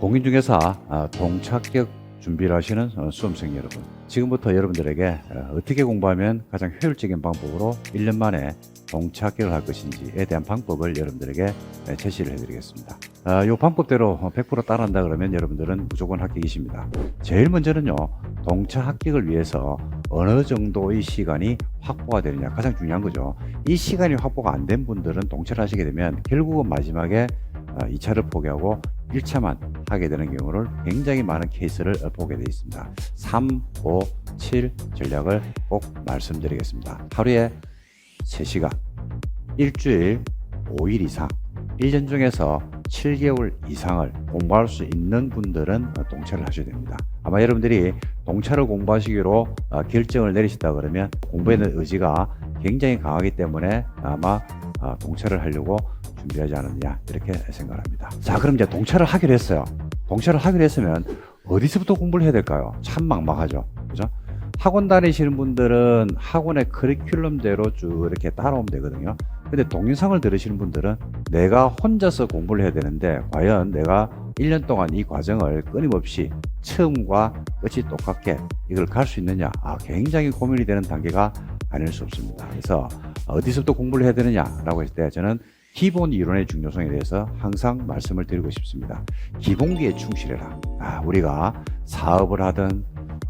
공인중개사 아, 동착격 준비를 하시는 어, 수험생 여러분 지금부터 여러분들에게 어, 어떻게 공부하면 가장 효율적인 방법으로 1년 만에 동착격을 할 것인지에 대한 방법을 여러분들에게 에, 제시를 해드리겠습니다. 아, 이 방법대로 100% 따라한다 그러면 여러분들은 무조건 합격이십니다. 제일 먼저는요 동차 합격을 위해서 어느 정도의 시간이 확보가 되느냐 가장 중요한 거죠. 이 시간이 확보가 안 된 분들은 동차를 하시게 되면 결국은 마지막에 2차를 포기하고 1차만 하게 되는 경우를 굉장히 많은 케이스를 보게 되어 있습니다. 3, 5, 7 전략을 꼭 말씀드리겠습니다. 하루에 3시간, 일주일 5일 이상, 1년 중에서 7개월 이상을 공부할 수 있는 분들은 동차를 하셔야 됩니다. 아마 여러분들이 동차를 공부하시기로 어, 결정을 내리셨다 그러면 공부에 대한 의지가 굉장히 강하기 때문에 아마 어, 동차를 하려고 준비하지 않았냐 이렇게 생각합니다. 자 그럼 이제 동차를 하기로 했어요. 동차를 하기로 했으면 어디서부터 공부를 해야 될까요? 참 막막하죠. 그죠? 학원 다니시는 분들은 학원의 커리큘럼대로 쭉 이렇게 따라오면 되거든요. 근데 동영상을 들으시는 분들은 내가 혼자서 공부를 해야 되는데 과연 내가 1년 동안 이 과정을 끊임없이 처음과 끝이 똑같게 이걸 갈 수 있느냐 아, 굉장히 고민이 되는 단계가 아닐 수 없습니다. 그래서 어디서부터 공부를 해야 되느냐라고 했을 때 저는 기본 이론의 중요성에 대해서 항상 말씀을 드리고 싶습니다. 기본기에 충실해라. 아, 우리가 사업을 하든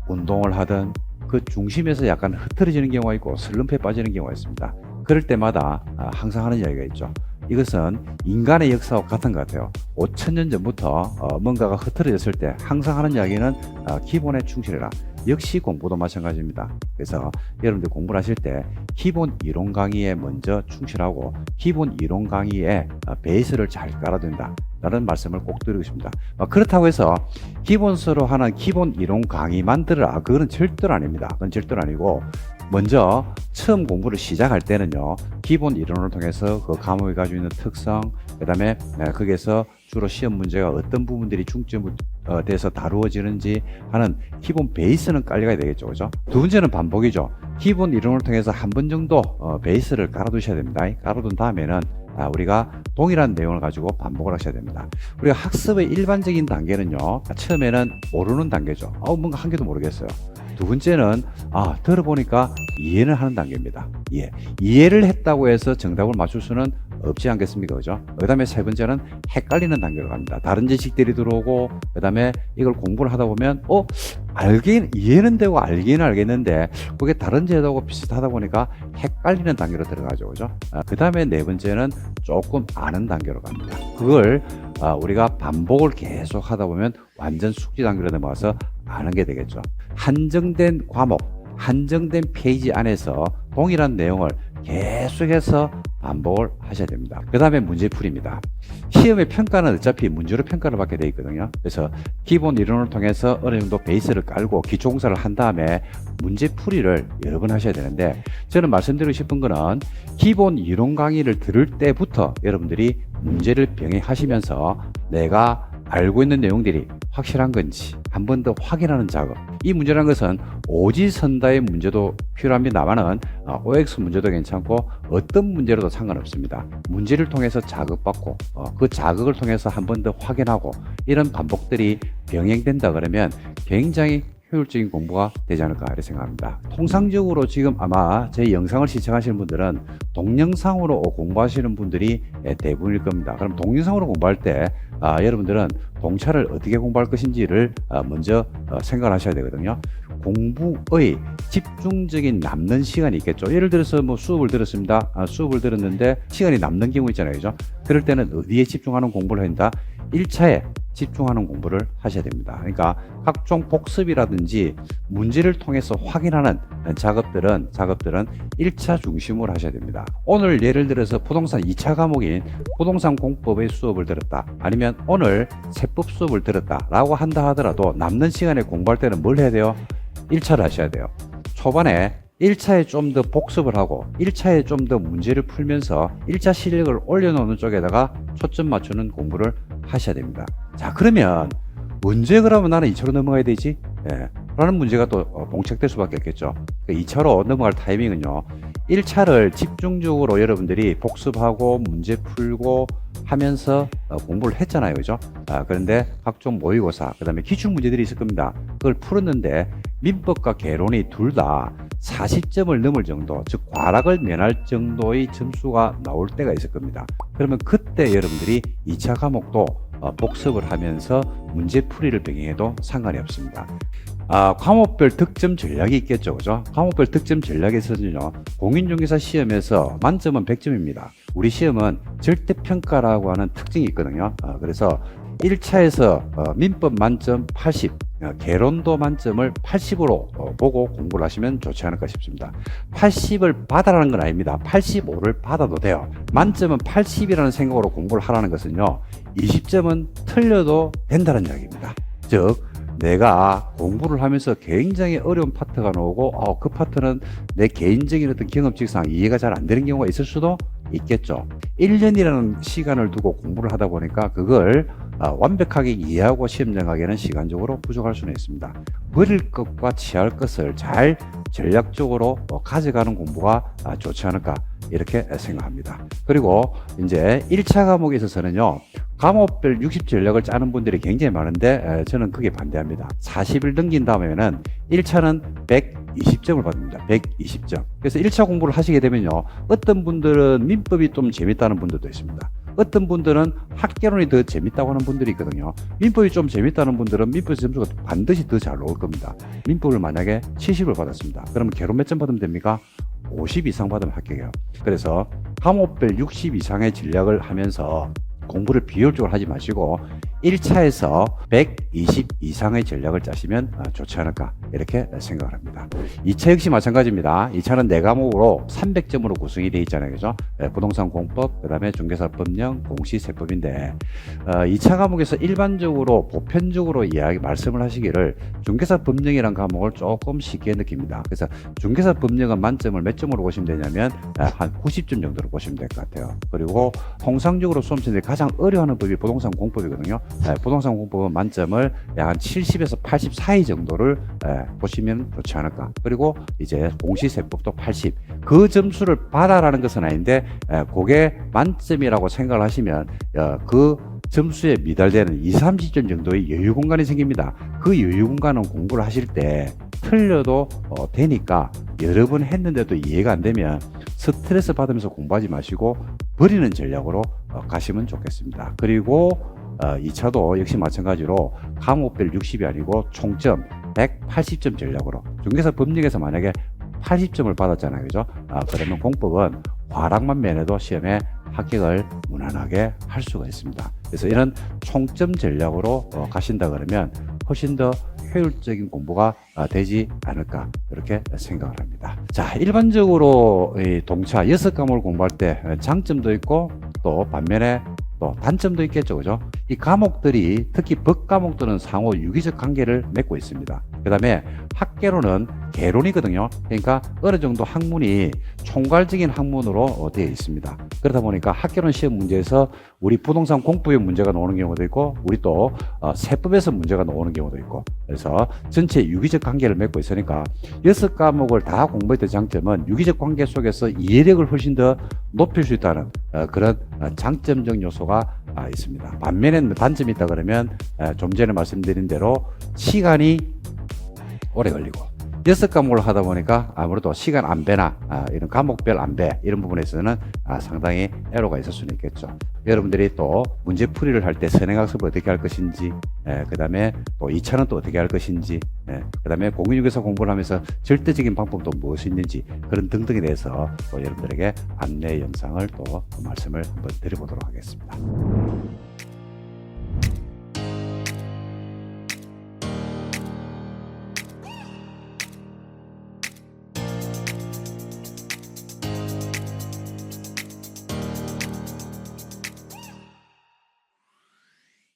운동을 하든 그 중심에서 약간 흐트러지는 경우가 있고 슬럼프에 빠지는 경우가 있습니다. 그럴 때마다 아, 항상 하는 이야기가 있죠. 이것은 인간의 역사와 같은 것 같아요. 5천 년 전부터 어, 뭔가가 흐트러졌을 때 항상 하는 이야기는 어, 기본에 충실해라. 역시 공부도 마찬가지입니다. 그래서 여러분들 공부를 하실 때 기본 이론 강의에 먼저 충실하고 기본 이론 강의에 어, 베이스를 잘 깔아둔다. 라는 말씀을 꼭 드리고 싶습니다. 어, 그렇다고 해서 기본서로 하는 기본 이론 강의만 들으라. 그거는 절대로 아닙니다. 그건 절대로 아니고 먼저 처음 공부를 시작할 때는요 기본 이론을 통해서 그 과목이 가지고 있는 특성 그 다음에 거기에서 주로 시험 문제가 어떤 부분들이 중점 돼서 다루어지는지 하는 기본 베이스는 깔려야 되겠죠 그죠 두 번째는 반복이죠 기본 이론을 통해서 한 번 정도 어, 베이스를 깔아두셔야 됩니다 깔아둔 다음에는 아, 우리가 동일한 내용을 가지고 반복을 하셔야 됩니다. 우리가 학습의 일반적인 단계는요, 처음에는 모르는 단계죠. 어, 뭔가 한 개도 모르겠어요. 두 번째는 아 들어보니까 이해를 하는 단계입니다. 이해. 이해를 했다고 해서 정답을 맞출 수는 없지 않겠습니까? 그죠? 그 다음에 세 번째는 헷갈리는 단계로 갑니다. 다른 지식들이 들어오고, 그 다음에 이걸 공부를 하다 보면, 어, 알긴, 이해는 되고 알기는 알겠는데, 그게 다른 제도하고 비슷하다 보니까 헷갈리는 단계로 들어가죠. 그죠? 아, 그 다음에 네 번째는 조금 아는 단계로 갑니다. 그걸 아, 우리가 반복을 계속 하다 보면 완전 숙지 단계로 넘어가서 아는 게 되겠죠. 한정된 과목, 한정된 페이지 안에서 동일한 내용을 계속해서 반복을 하셔야 됩니다. 그 다음에 문제풀이입니다. 시험의 평가는 어차피 문제로 평가를 받게 되어 있거든요. 그래서 기본 이론을 통해서 어느 정도 베이스를 깔고 기초공사를 한 다음에 문제풀이를 여러 번 하셔야 되는데 저는 말씀드리고 싶은 거는 기본 이론 강의를 들을 때부터 여러분들이 문제를 병행하시면서 내가 알고 있는 내용들이 확실한 건지 한 번 더 확인하는 작업. 이 문제라는 것은 오지선다의 문제도 필요합니다만은 어, OX 문제도 괜찮고 어떤 문제로도 상관없습니다. 문제를 통해서 자극받고 어, 그 자극을 통해서 한 번 더 확인하고 이런 반복들이 병행된다 그러면 굉장히 효율적인 공부가 되지 않을까 이렇게 생각합니다. 통상적으로 지금 아마 제 영상을 시청하시는 분들은 동영상으로 공부하시는 분들이 대부분일 겁니다. 그럼 동영상으로 공부할 때 아, 여러분들은 동차를 어떻게 공부할 것인지를 아, 먼저 어, 생각을 하셔야 되거든요. 공부의 집중적인 남는 시간이 있겠죠. 예를 들어서 뭐 수업을 들었습니다. 아, 수업을 들었는데 시간이 남는 경우 있잖아요. 그죠? 그럴 때는 어디에 집중하는 공부를 한다? 1차에 집중하는 공부를 하셔야 됩니다. 그러니까 각종 복습이라든지 문제를 통해서 확인하는 작업들은 작업들은 1차 중심으로 하셔야 됩니다. 오늘 예를 들어서 부동산 2차 과목인 부동산 공법의 수업을 들었다. 아니면 오늘 세법 수업을 들었다라고 한다 하더라도 남는 시간에 공부할 때는 뭘 해야 돼요? 1차를 하셔야 돼요. 초반에 1차에 좀 더 복습을 하고 1차에 좀 더 문제를 풀면서 1차 실력을 올려놓는 쪽에다가 초점 맞추는 공부를 하셔야 됩니다. 자, 그러면 언제 그러면 나는 2차로 넘어가야 되지? 예. 라는 문제가 또 어, 봉착될 수밖에 없겠죠. 2차로 넘어갈 타이밍은요. 1차를 집중적으로 여러분들이 복습하고 문제 풀고 하면서 어, 공부를 했잖아요. 그죠? 아, 그런데 각종 모의고사, 그 다음에 기출 문제들이 있을 겁니다. 그걸 풀었는데 민법과 개론이 둘 다 40점을 넘을 정도, 즉 과락을 면할 정도의 점수가 나올 때가 있을 겁니다. 그러면 그때 여러분들이 2차 과목도 어, 복습을 하면서 문제 풀이를 병행해도 상관이 없습니다. 아, 과목별 득점 전략이 있겠죠. 그죠? 과목별 득점 전략에서는요, 공인중개사 시험에서 만점은 100점입니다. 우리 시험은 절대평가라고 하는 특징이 있거든요. 어, 그래서 1차에서 어, 민법 만점 80, 어, 개론도 만점을 80으로 어, 보고 공부를 하시면 좋지 않을까 싶습니다. 80을 받아라는 건 아닙니다. 85를 받아도 돼요. 만점은 80이라는 생각으로 공부를 하라는 것은요, 20점은 틀려도 된다는 이야기입니다. 즉, 내가 공부를 하면서 굉장히 어려운 파트가 나오고 어, 그 파트는 내 개인적인 어떤 경험칙상 이해가 잘 안 되는 경우가 있을 수도 있겠죠. 1년이라는 시간을 두고 공부를 하다 보니까 그걸 아, 완벽하게 이해하고 시험 정하기에는 시간적으로 부족할 수는 있습니다. 버릴 것과 취할 것을 잘 전략적으로 어, 가져가는 공부가 아, 좋지 않을까 이렇게 생각합니다. 그리고 이제 1차 과목에 있어서는요. 과목별 60 전략을 짜는 분들이 굉장히 많은데 에, 저는 그게 반대합니다. 40일 넘긴 다음에는 1차는 120점을 받습니다. 120점. 그래서 1차 공부를 하시게 되면요. 어떤 분들은 민법이 좀 재밌다는 분들도 있습니다. 어떤 분들은 학개론이 더 재밌다고 하는 분들이 있거든요. 민법이 좀 재밌다는 분들은 민법 점수가 반드시 더 잘 나올 겁니다. 민법을 만약에 70을 받았습니다. 그러면 개론 몇 점 받으면 됩니까? 50 이상 받으면 합격해요. 그래서 과목별 60 이상의 전략을 하면서 공부를 비효율적으로 하지 마시고 1차에서 120 이상의 전략을 짜시면 어, 좋지 않을까 이렇게 생각을 합니다. 2차 역시 마찬가지입니다. 2차는 네 과목으로 300점으로 구성이 되어 있잖아요. 그죠? 예, 부동산 공법, 그 다음에 중개사법령, 공시세법인데 어, 2차 과목에서 일반적으로 보편적으로 이야기 말씀을 하시기를 중개사법령이라는 과목을 조금 쉽게 느낍니다. 그래서 중개사법령은 만점을 몇 점으로 보시면 되냐면 아, 한 90점 정도로 보시면 될 것 같아요. 그리고 통상적으로 수험생들이 가장 어려워하는 법이 부동산 공법이거든요. 예, 부동산 공법은 만점을 약 한 70에서 80 사이 정도를 예, 보시면 좋지 않을까. 그리고 이제 공시세법도 80. 그 점수를 받아라는 것은 아닌데 예, 그게 만점이라고 생각을 하시면 어, 그 점수에 미달되는 2, 30점 정도의 여유 공간이 생깁니다. 그 여유 공간은 공부를 하실 때 틀려도 어, 되니까 여러 번 했는데도 이해가 안 되면 스트레스 받으면서 공부하지 마시고 버리는 전략으로 어, 가시면 좋겠습니다. 그리고 어, 2차도 역시 마찬가지로 과목별 60이 아니고 총점 180점 전략으로 중개사 법령에서 만약에 80점을 받았잖아요. 그죠? 아, 그러면 공법은 과락만 면해도 시험에 합격을 무난하게 할 수가 있습니다. 그래서 이런 총점 전략으로 어, 가신다 그러면 훨씬 더 효율적인 공부가 아, 되지 않을까 이렇게 생각을 합니다. 자, 일반적으로 이 동차 여섯 과목을 공부할 때 장점도 있고 또 반면에 또 단점도 있겠죠, 그죠? 이 과목들이 특히 법 과목들은 상호 유기적 관계를 맺고 있습니다. 그 다음에 학계로는 개론이거든요. 그러니까 어느 정도 학문이 총괄적인 학문으로 어, 되어 있습니다. 그러다 보니까 학계론 시험 문제에서 우리 부동산 공법의 문제가 나오는 경우도 있고, 우리 또 어, 세법에서 문제가 나오는 경우도 있고, 그래서 전체 유기적 관계를 맺고 있으니까 여섯 과목을 다 공부했던 장점은 유기적 관계 속에서 이해력을 훨씬 더 높일 수 있다는 어, 그런 어, 장점적 요소가 아, 있습니다. 반면에 단점이 있다 그러면 에, 좀 전에 말씀드린 대로 시간이 오래 걸리고 여섯 과목을 하다 보니까 아무래도 시간 안배나 아, 이런 과목별 안배 이런 부분에서는 아, 상당히 애로가 있을 수는 있겠죠. 여러분들이 또 문제 풀이를 할 때 선행학습을 어떻게 할 것인지, 그 다음에 또 2차는 또 어떻게 할 것인지, 그 다음에 공인중개사 공부를 하면서 절대적인 방법도 무엇이 있는지 그런 등등에 대해서 또 여러분들에게 안내 영상을 또 말씀을 한번 드려보도록 하겠습니다.